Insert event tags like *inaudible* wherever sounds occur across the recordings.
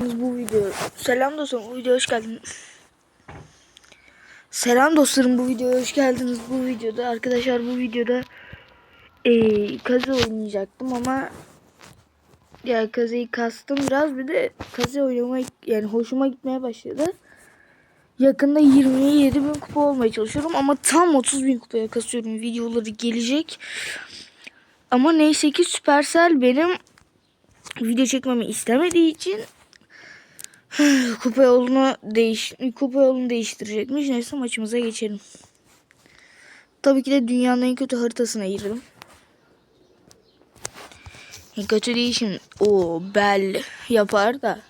bu video. Selam dostlarım bu videoya hoş geldiniz. Selam dostlarım bu videoya hoş geldiniz. Bu videoda arkadaşlar bu videoda eee kazı oynayacaktım ama ya kazıyı kastım biraz bir de kazı oynamak yani hoşuma gitmeye başladı. Yakında 27 bin kupa olmaya çalışıyorum ama tam 30 bin kupaya kasıyorum. Videoları gelecek. Ama neyse ki Supercell benim video çekmemi istemediği için *sighs* kupa yolunu değiş kupa yolunu değiştirecekmiş. Neyse maçımıza geçelim. Tabii ki de dünyanın en kötü haritasına girdim. En kötü değil şimdi. O Bell yapar da.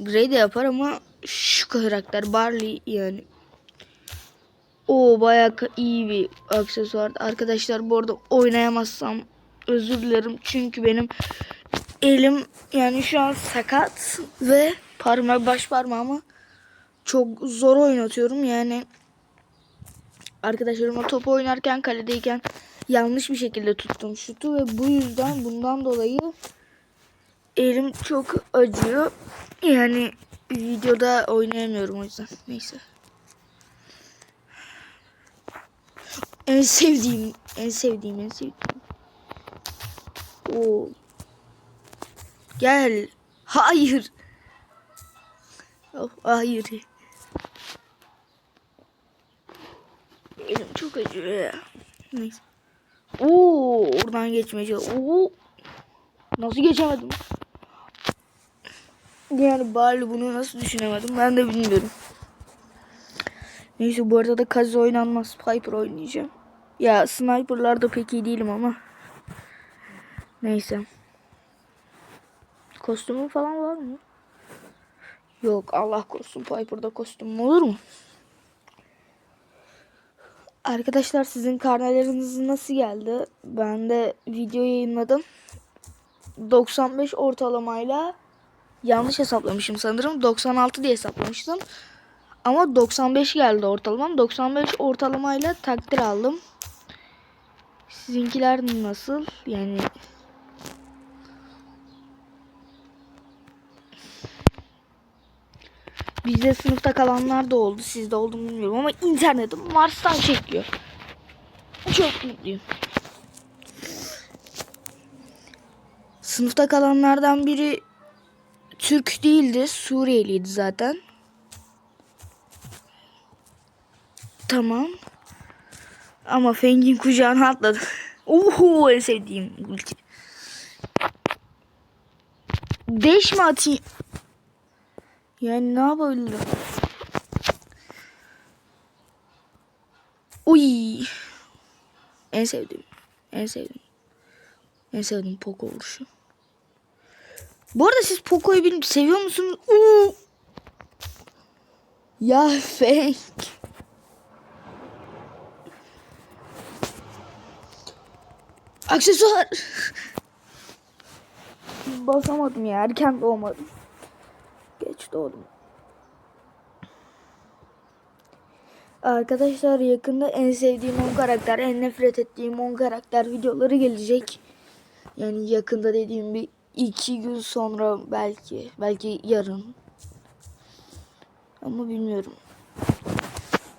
Grey de yapar ama şu karakter Barley yani. O bayağı iyi bir aksesuar. Arkadaşlar bu arada oynayamazsam özür dilerim. Çünkü benim elim yani şu an sakat ve parmak baş parmağımı çok zor oynatıyorum. Yani arkadaşlarıma top oynarken kaledeyken yanlış bir şekilde tuttum şutu ve bu yüzden bundan dolayı elim çok acıyor. Yani videoda oynayamıyorum o yüzden. Neyse. En sevdiğim, en sevdiğim, en sevdiğim. Oo. Gel. Hayır. Oh, hayır. Elim çok acıyor. Neyse. Oo, oradan geçmece. Oo. Nasıl geçemedim? Yani bari bunu nasıl düşünemedim ben de bilmiyorum. Neyse bu arada da Kazi oynanmaz. Piper oynayacağım. Ya sniperlarda pek iyi değilim ama. Neyse. Kostümü falan var mı? Yok Allah korusun Piper'da kostüm olur mu? Arkadaşlar sizin karneleriniz nasıl geldi? Ben de video yayınladım. 95 ortalamayla yanlış hesaplamışım sanırım. 96 diye hesaplamıştım. Ama 95 geldi ortalamam. 95 ortalamayla takdir aldım. Sizinkiler nasıl? Yani Bizde sınıfta kalanlar da oldu. Sizde oldu mu bilmiyorum ama internetim Mars'tan çekiyor. Çok mutluyum. Sınıfta kalanlardan biri Türk değildi. Suriyeliydi zaten. Tamam. Ama Feng'in kucağına atladı. *laughs* Oho en sevdiğim ulti. Deş mi atayım? Yani ne yapabilirim? Uy. En sevdiğim. En sevdiğim. En sevdiğim Poco vuruşu. Bu arada siz Poco'yu bilmiyorum. Seviyor musunuz? Uuu. Ya fake. Aksesuar. Basamadım ya. Erken doğmadım. Doğdum. Arkadaşlar yakında en sevdiğim 10 karakter, en nefret ettiğim 10 karakter videoları gelecek. Yani yakında dediğim bir iki gün sonra belki, belki yarın. Ama bilmiyorum.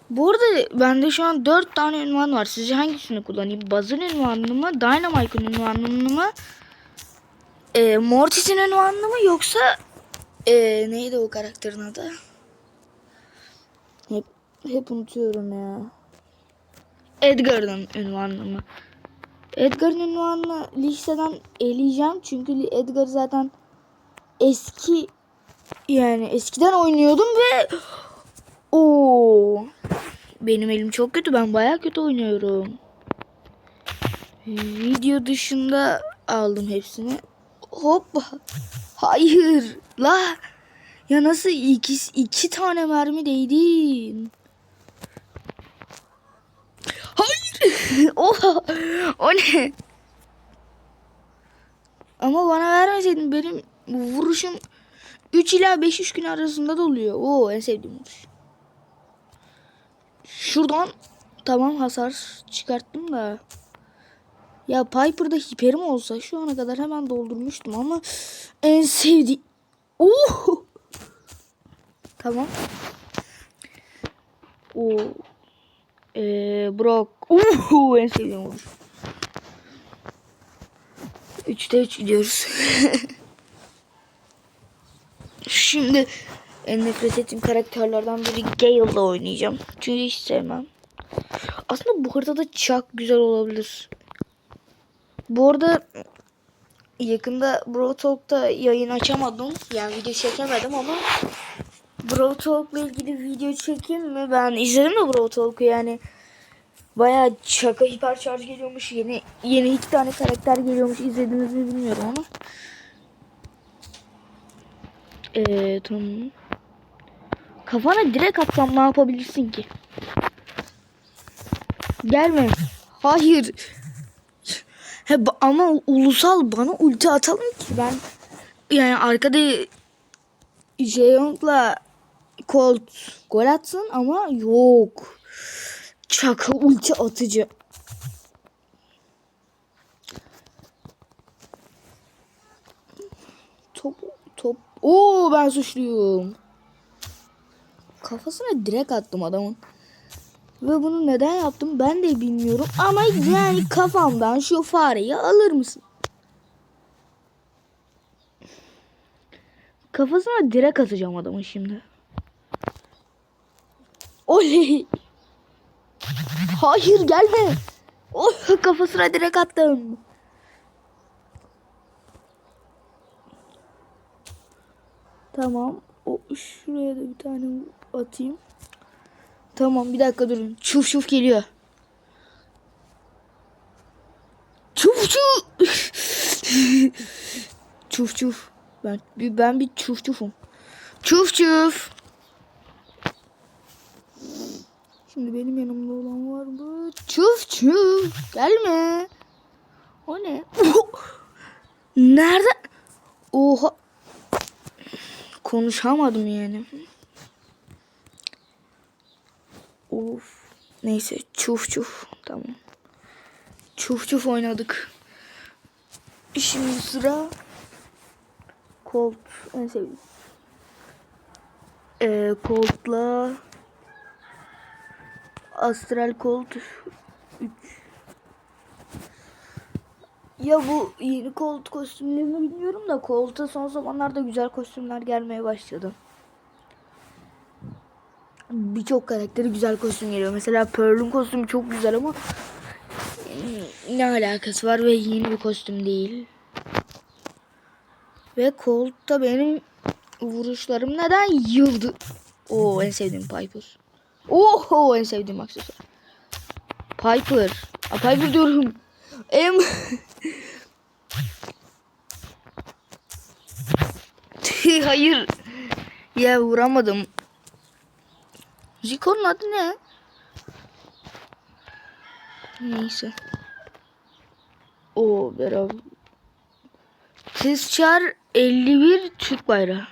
Bu arada bende şu an 4 tane ünvan var. Sizce hangisini kullanayım? Buzz'ın ünvanını mı? Dynamite'ın ünvanını mı? E, Mortis'in ünvanını mı? Yoksa e, neydi o karakterin adı? Hep, hep unutuyorum ya. Edgar'ın ünvanını mı? Edgar'ın ünvanını listeden eleyeceğim. Çünkü Edgar zaten eski yani eskiden oynuyordum ve o benim elim çok kötü. Ben baya kötü oynuyorum. Video dışında aldım hepsini. Hoppa. Hayır. La. Ya nasıl iki, iki tane mermi değdin? Hayır. *laughs* Oha. O ne? Ama bana vermeseydin benim vuruşum 3 ila 5 gün arasında da oluyor. Oo en sevdiğim vuruş. Şuradan tamam hasar çıkarttım da. Ya Piper'da hiperim olsa şu ana kadar hemen doldurmuştum ama en sevdiğim... Oh! Tamam. O ee, Brock. Uhu, en sevdiğim olur. 3'te 3 gidiyoruz. *laughs* Şimdi en nefret ettiğim karakterlerden biri Gale'la oynayacağım. Çünkü hiç sevmem. Aslında bu haritada Chuck güzel olabilir. Bu arada yakında Bro Talk'ta yayın açamadım. Yani video çekemedim ama Bro Talk'la ilgili video çekeyim mi? Ben izledim de Bro Talk'u yani. Bayağı şaka hipercharge geliyormuş. Yeni yeni iki tane karakter geliyormuş. İzlediniz mi bilmiyorum ama. Eee tamam. Kafana direkt atsam ne yapabilirsin ki? Gelme. Hayır. He, ama ulusal bana ulti atalım ki ben yani arkada Jeyong'la Colt gol atsın ama yok. Çaka ulti atıcı. Top top. Oo ben suçluyum. Kafasına direkt attım adamın. Ve bunu neden yaptım ben de bilmiyorum. Ama yani kafamdan şu fareyi alır mısın? Kafasına direkt atacağım adamın şimdi. Oley. Hayır gelme. Oh kafasına direkt attım. Tamam. O şuraya da bir tane atayım. Tamam bir dakika durun. Çuf çuf geliyor. Çuf çuf. *laughs* çuf çuf. Ben ben bir çuf çufum. Çuf çuf. Şimdi benim yanımda olan var mı? Çuf çuf. Gelme. O ne? *laughs* Nerede? Oha. Konuşamadım yani. Of. Neyse çuf çuf. Tamam. Çuf çuf oynadık. Şimdi sıra Colt en sevdiğim. Ee, Colt'la Astral Colt 3 ya bu yeni Colt kostümlerini bilmiyorum da Colt'a son zamanlarda güzel kostümler gelmeye başladı. Birçok karakteri güzel kostüm geliyor. Mesela Pearl'ün kostümü çok güzel ama ne alakası var ve yeni bir kostüm değil. Ve Colt'ta benim vuruşlarım neden yıldı? Oo en sevdiğim Piper. Oho en sevdiğim aksesuar. Piper. A, Piper diyorum. Em *laughs* Hayır. Ya vuramadım. Zico'nun adı ne? Neyse. O beraber. Kızçar 51 Türk bayrağı.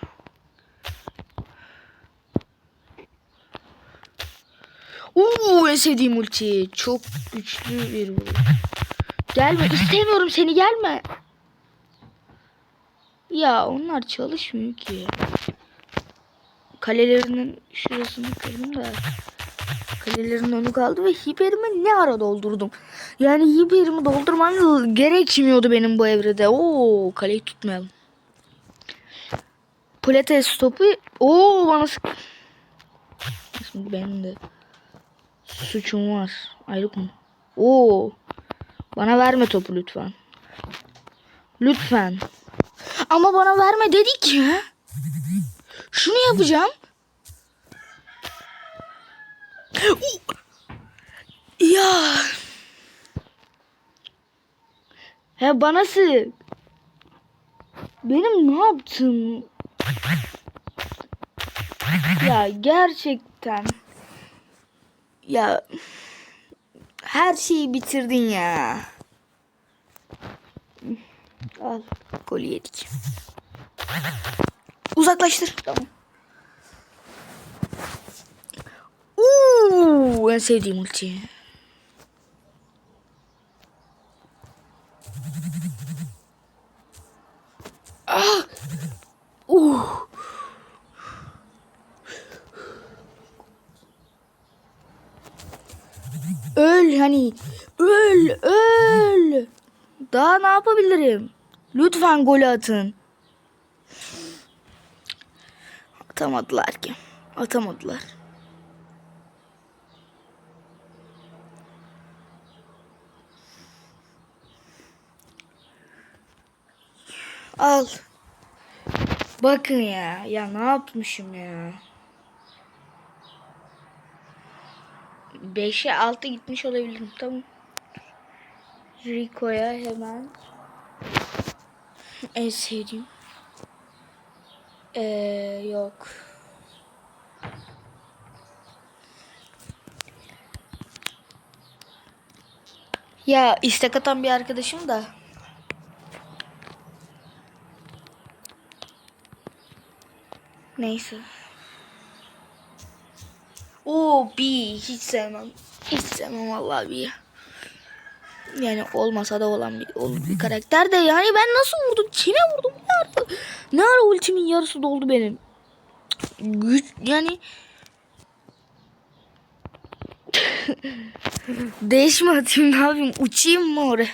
Oo en sevdiğim ulti. Çok güçlü bir vuruş. Gelme istemiyorum seni gelme. Ya onlar çalışmıyor ki. Kalelerinin şurasını kırdım da. Kalelerin önü kaldı ve hiperimi ne ara doldurdum. Yani hiperimi doldurmam gerekmiyordu benim bu evrede. Oo kaleyi tutmayalım. Pilates topu. Oo bana sık. Şimdi benim de suçum var. Ayrı konu. Oo. Bana verme topu lütfen. Lütfen. Ama bana verme dedik ya. Şunu yapacağım. Ya. He bana sık. Benim ne yaptım? Ya gerçekten. Ya her şeyi bitirdin ya. Al golü yedik. Uzaklaştır. Tamam. Uuu, en sevdiğim ulti. Ah! Uh! Öl hani. Öl, öl. Daha ne yapabilirim? Lütfen gol atın. Atamadılar ki. Atamadılar. Al. Bakın ya. Ya ne yapmışım ya. 5'e 6 gitmiş olabilirim. Tamam. Rico'ya hemen en sevdiğim. Ee, yok. Ya istek atan bir arkadaşım da. Neyse. Oo bir hiç sevmem. Hiç sevmem vallahi bir. Yani olmasa da olan bir, olur bir karakter de yani ben nasıl vurdum? Kime vurdum? Ne ara, ultimin yarısı doldu benim. Güç yani *laughs* Değiş mi atayım ne yapayım? Uçayım mı oraya?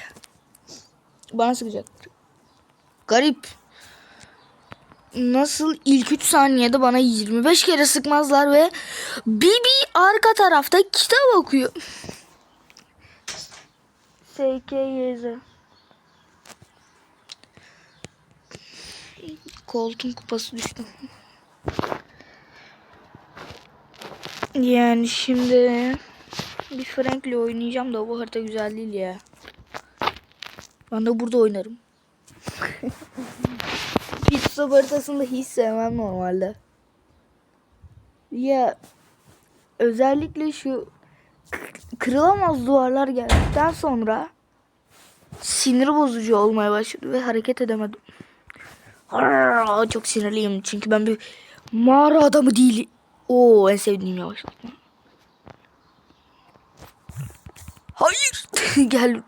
Bana sıkacak. Garip. Nasıl ilk 3 saniyede bana 25 kere sıkmazlar ve Bibi arka tarafta kitap okuyor. *laughs* SKYZ. Koltuğun kupası düştü. Yani şimdi bir Frank'le oynayacağım da bu harita güzel değil ya. Ben de burada oynarım. *laughs* Pizza haritasını hiç sevmem normalde. Ya özellikle şu kırılamaz duvarlar geldikten sonra sinir bozucu olmaya başladı ve hareket edemedim. Çok sinirliyim çünkü ben bir mağara adamı değilim. Oo en sevdiğim yavaşlatma. Hayır. *laughs* Gel.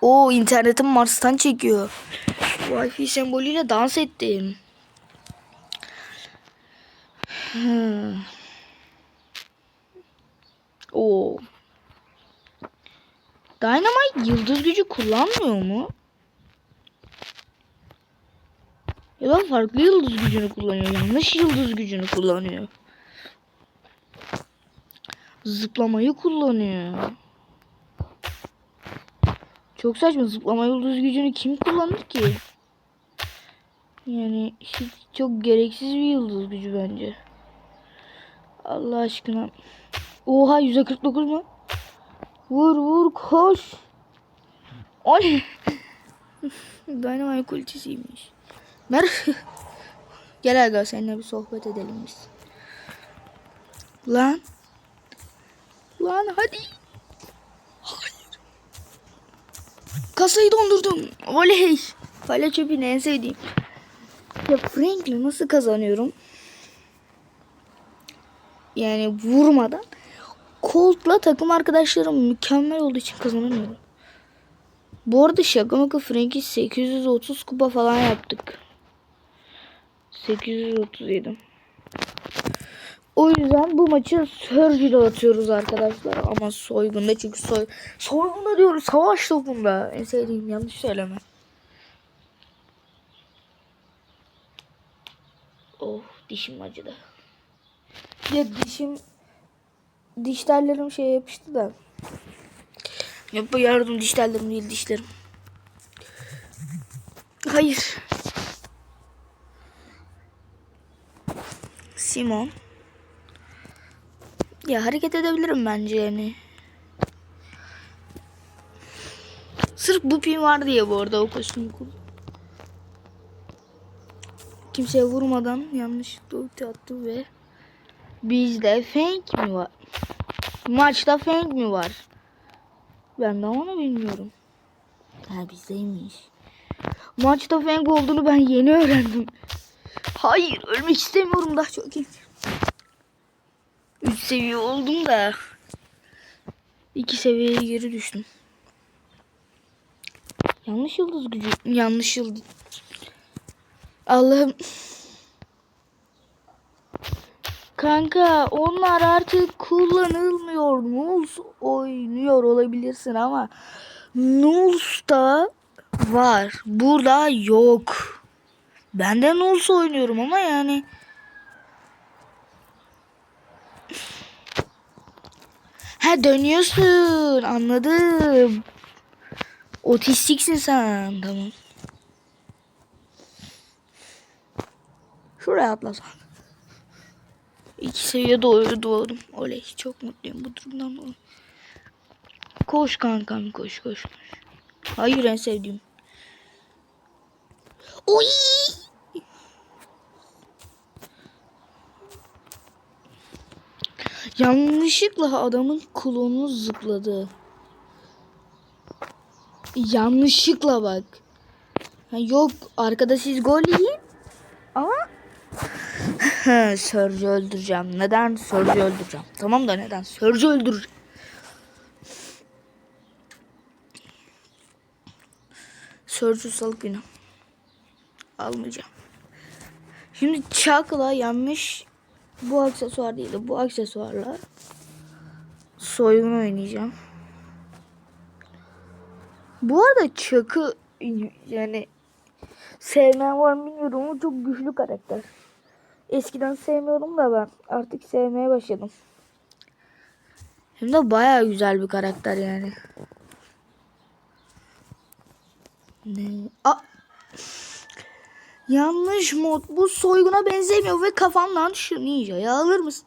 O internetim Mars'tan çekiyor. Wi-Fi sembolüyle dans ettim. Hmm. Oo. Dynamite yıldız gücü kullanmıyor mu? Ya da farklı yıldız gücünü kullanıyor. Yanlış yıldız gücünü kullanıyor. Zıplamayı kullanıyor. Çok saçma zıplama yıldız gücünü kim kullanır ki? Yani hiç çok gereksiz bir yıldız gücü bence. Allah aşkına. Oha %49 mu? Vur vur koş. Ne? *laughs* Dynamite ultisiymiş. Mer *laughs* Gel aga seninle bir sohbet edelim biz. Lan. Lan hadi. Hayır. Kasayı dondurdum. Oley. Pala çöpünü en sevdiğim. Ya Frank'le nasıl kazanıyorum? Yani vurmadan. Colt'la takım arkadaşlarım mükemmel olduğu için kazanamıyorum. Bu arada şaka maka Frank'i 830 kupa falan yaptık. 837. O yüzden bu maçı Surge'de atıyoruz arkadaşlar. Ama soygunda çünkü soy soygunda diyoruz savaş topunda. En sevdiğim yanlış söyleme. Oh dişim acıdı. Ya dişim diş tellerim şey yapıştı da. Yapma yardım diş tellerim değil dişlerim. Hayır. Simon. Ya hareket edebilirim bence yani. Sırf bu pin var diye bu arada o kostümü kur. Kimseye vurmadan yanlışlıkla ulti attım ve bizde Fang mi var? Maçta Fang mi var? Ben de onu bilmiyorum. Ha bizdeymiş. Maçta Fang olduğunu ben yeni öğrendim. Hayır ölmek istemiyorum daha çok iyi. 3 seviye oldum da 2 seviyeye geri düştüm. Yanlış yıldız gücü. Yanlış yıldız. Allah'ım. Kanka onlar artık kullanılmıyor. Nuls oynuyor olabilirsin ama Nuls'ta var. Burada yok. Ben de Nuls oynuyorum ama yani *laughs* Ha dönüyorsun. Anladım. Otistiksin sen. Tamam. Şuraya atlasan. İki seviye doğru doğdum. Oley çok mutluyum bu durumdan dolayı. Koş kankam koş koş. koş. Hayır en sevdiğim. Oy! Yanlışlıkla adamın klonu zıpladı. Yanlışlıkla bak. Ha, yok arkada siz gol yiyin. Ama *laughs* Sörcü öldüreceğim. Neden Sörcü öldüreceğim? Tamam da neden? Sörcü öldüreceğim. Sörcü salıp yine. Almayacağım. Şimdi Chuck'la yanlış bu aksesuar değil de bu aksesuarla soygun oynayacağım. Bu arada Chuck'ı yani sevmeyen var mı bilmiyorum ama çok güçlü karakter. Eskiden sevmiyordum da ben artık sevmeye başladım. Hem de baya güzel bir karakter yani. Ne? A Yanlış mod. Bu soyguna benzemiyor ve kafandan şu ninja'yı alır mısın?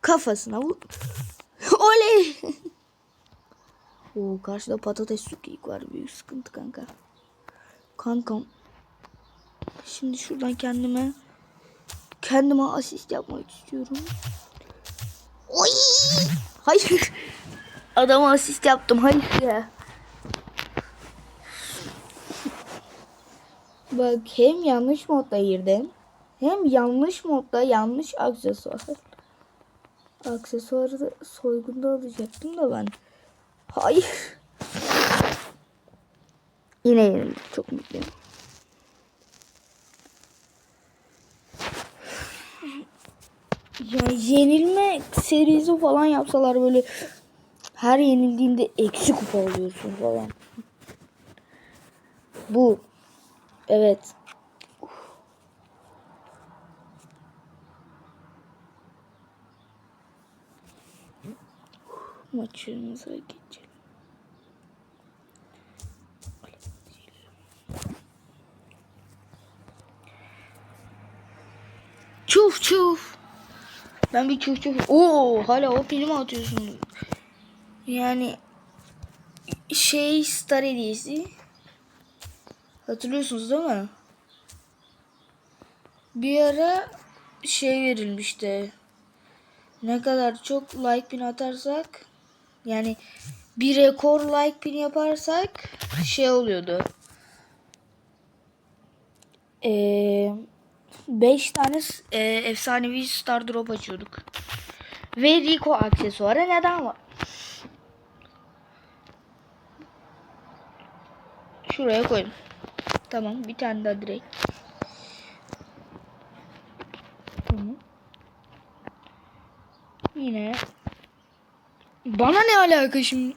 Kafasına vur. *laughs* Oley! Oo, karşıda patates sükeyik var. Büyük sıkıntı kanka. Kankam. Şimdi şuradan kendime kendime asist yapmak istiyorum. Oy! Hayır. Adama asist yaptım. Hayır ya. Bak hem yanlış modda girdim. Hem yanlış modda yanlış aksesuar. Aksesuarı da soygunda alacaktım da ben. Hayır. Yine yenildim. Çok mutluyum. Ya yenilme serisi falan yapsalar böyle her yenildiğinde eksi kupa alıyorsun falan. Bu. Evet. Maçımıza geçelim. Çuf çuf. Ben bir çuf çuf. Oo hala o filmi atıyorsun. Yani şey star hediyesi. Hatırlıyorsunuz değil mi? Bir ara şey verilmişti. Ne kadar çok like pin atarsak yani bir rekor like pin yaparsak şey oluyordu. Eee 5 tane e, efsanevi star drop açıyorduk. Ve Rico aksesuarı neden var? Şuraya koydum. Tamam bir tane daha direkt. Tamam. Yine. Bana ne alaka şimdi?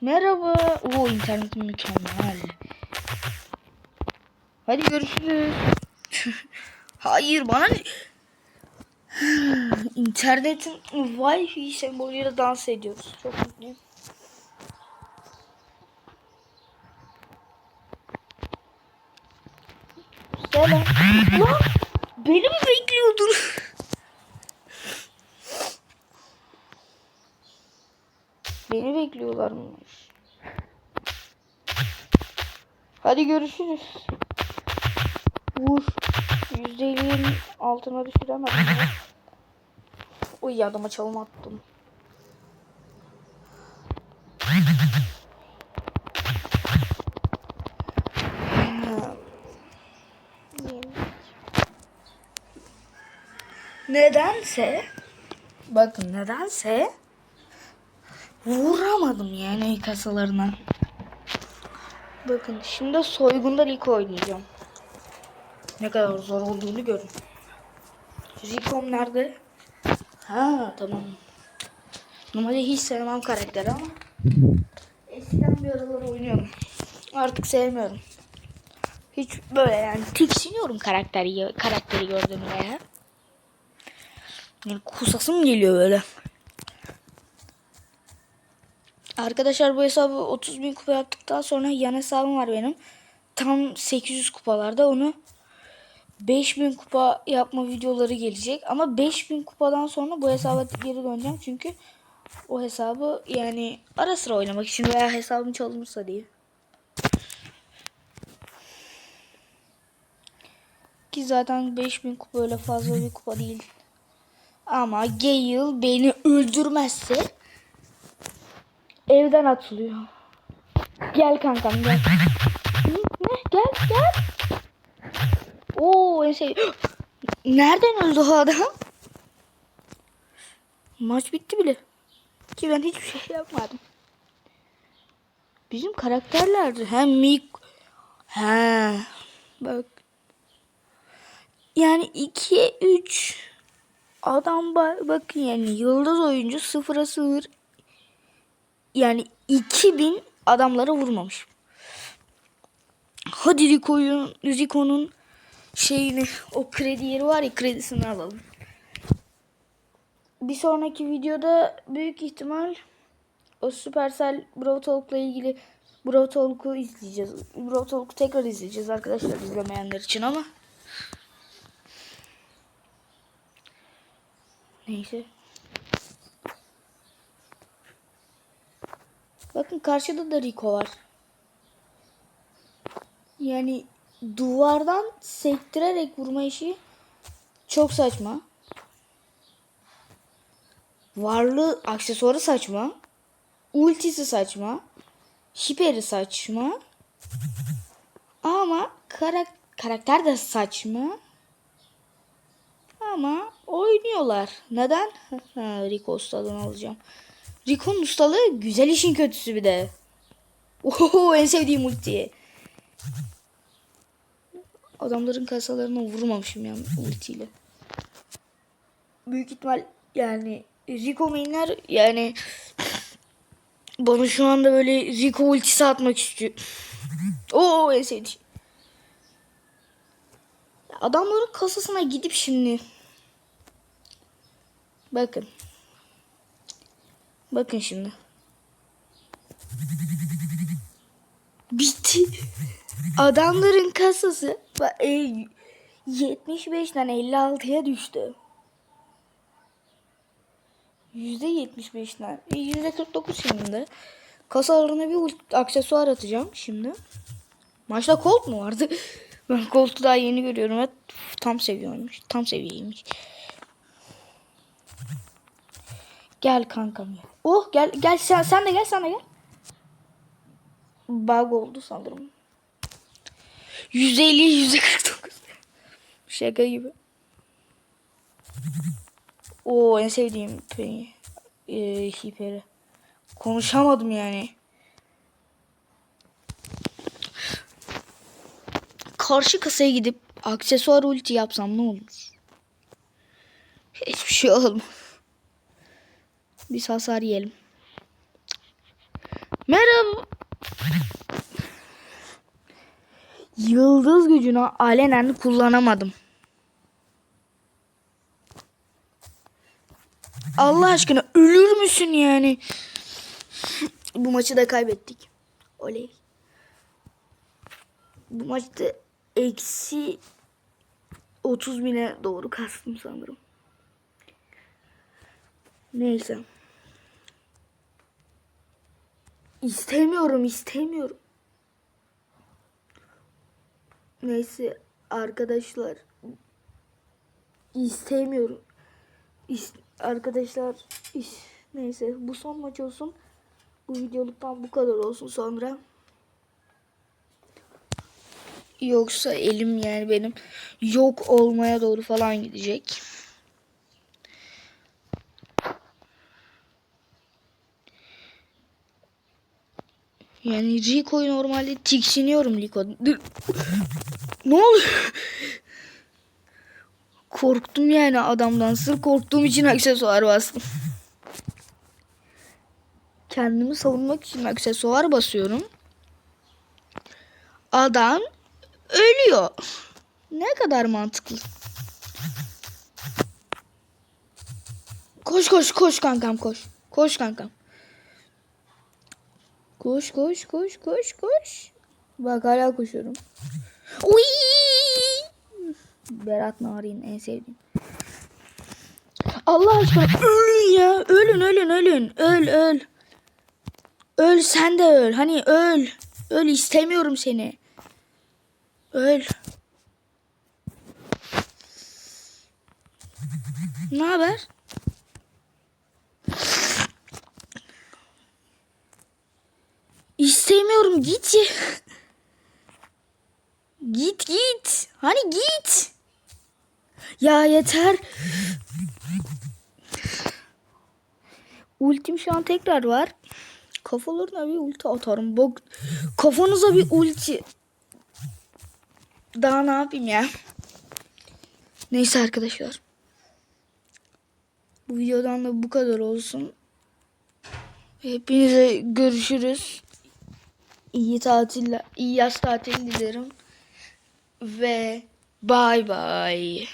Merhaba. Oo internetim mükemmel. Hadi görüşürüz. *laughs* Hayır bana ne? *sighs* İnternetin Wi-Fi sembolüyle dans ediyoruz. Çok mutluyum. Selam. Lan beni mi bekliyordun? Beni bekliyorlarmış. Hadi görüşürüz. Vur. %50'nin altına düşüremedim. Uy adama çalım attım. Nedense bakın nedense vuramadım yani kasalarına. Bakın şimdi soygunda ilk oynayacağım. Ne kadar zor olduğunu görün. Rikom nerede? Ha tamam. Normalde hiç sevmem karakteri ama eskiden bir aralar oynuyorum. Artık sevmiyorum. Hiç böyle yani tiksiniyorum karakteri karakteri gördüğümde ya. Yani kusasım geliyor böyle. Arkadaşlar bu hesabı 30 bin kupa yaptıktan sonra yan hesabım var benim. Tam 800 kupalarda onu 5000 kupa yapma videoları gelecek. Ama 5000 kupadan sonra bu hesaba geri döneceğim. Çünkü o hesabı yani ara sıra oynamak için veya hesabım çalınırsa diye. Ki zaten 5000 kupa öyle fazla bir kupa değil. Ama Gale beni öldürmezse evden atılıyor. Gel kankam gel. Ne? Gel gel. Oo en sev- *gasps* Nereden öldü o adam? Maç bitti bile. Ki ben hiçbir şey yapmadım. Bizim karakterlerdi. Hem Mik... He. Bak. Yani 2'ye 3 adam ba- bakın yani yıldız oyuncu 0'a 0 yani 2000 adamlara vurmamış. Hadi Rico'nun Rico'nun şeyini o kredi yeri var ya kredisini alalım. Bir sonraki videoda büyük ihtimal o Supercell Brawl Talk'la ilgili Brawl Talk'u izleyeceğiz. Brawl Talk'u tekrar izleyeceğiz arkadaşlar izlemeyenler için ama. Neyse. Bakın karşıda da Rico var. Yani duvardan sektirerek vurma işi çok saçma. Varlığı aksesuarı saçma. Ultisi saçma. Hiperi saçma. Ama karak karakter de saçma. Ama oynuyorlar. Neden? *laughs* Rico ustalığını alacağım. Rico'nun ustalığı güzel işin kötüsü bir de. *laughs* Oho en sevdiğim ulti. Adamların kasalarına vurmamışım yani ultiyle. Büyük ihtimal yani Rico mainler yani *laughs* bana şu anda böyle Rico ultisi atmak istiyor. Oo en sevdiğim. Adamların kasasına gidip şimdi bakın. Bakın şimdi. Bitti. Adamların kasası ba- e, 75'ten 56'ya düştü. %75'ten. E, %49 şimdi. Kasalarına bir aksesuar atacağım şimdi. Maçta Colt mu vardı? *laughs* Ben Colt'u daha yeni görüyorum. ve tam seviyormuş. Tam seviyeymiş. Gel kankam ya. Oh gel gel sen sen de gel sen de gel. Bug oldu sanırım. 150 149. Şaka gibi. O en sevdiğim peni. Ee, hiperi. Konuşamadım yani. Karşı kasaya gidip aksesuar ulti yapsam ne olur? Hiçbir şey olmaz. Biz hasar yiyelim. Merhaba. Yıldız gücünü alenen kullanamadım. Allah aşkına ölür müsün yani? Bu maçı da kaybettik. Oley. Bu maçta eksi 30 bine doğru kastım sanırım. Neyse. İstemiyorum, istemiyorum. Neyse arkadaşlar. İstemiyorum. İst arkadaşlar is neyse bu son maç olsun. Bu videoluktan bu kadar olsun sonra. Yoksa elim yani benim yok olmaya doğru falan gidecek. Yani Rico'yu normalde tiksiniyorum Rico. *laughs* ne oluyor? Korktum yani adamdan. Sırf korktuğum için aksesuar bastım. Kendimi savunmak için aksesuar basıyorum. Adam ölüyor. Ne kadar mantıklı. Koş koş koş kankam koş. Koş kankam. Koş koş koş koş koş. Bak hala koşuyorum. Uy! Berat Narin en sevdiğim. Allah aşkına ölün ya. Ölün ölün ölün. Öl öl. Öl sen de öl. Hani öl. Öl istemiyorum seni. Öl. Ne haber? İstemiyorum git git git. Hani git. Ya yeter. Ultim şu an tekrar var. Kafalarına bir ulti atarım. Bok. Kafanıza bir ulti. Daha ne yapayım ya? Neyse arkadaşlar. Bu videodan da bu kadar olsun. Hepinize görüşürüz. İyi tatiller, iyi yaz tatili dilerim. Ve bay bay.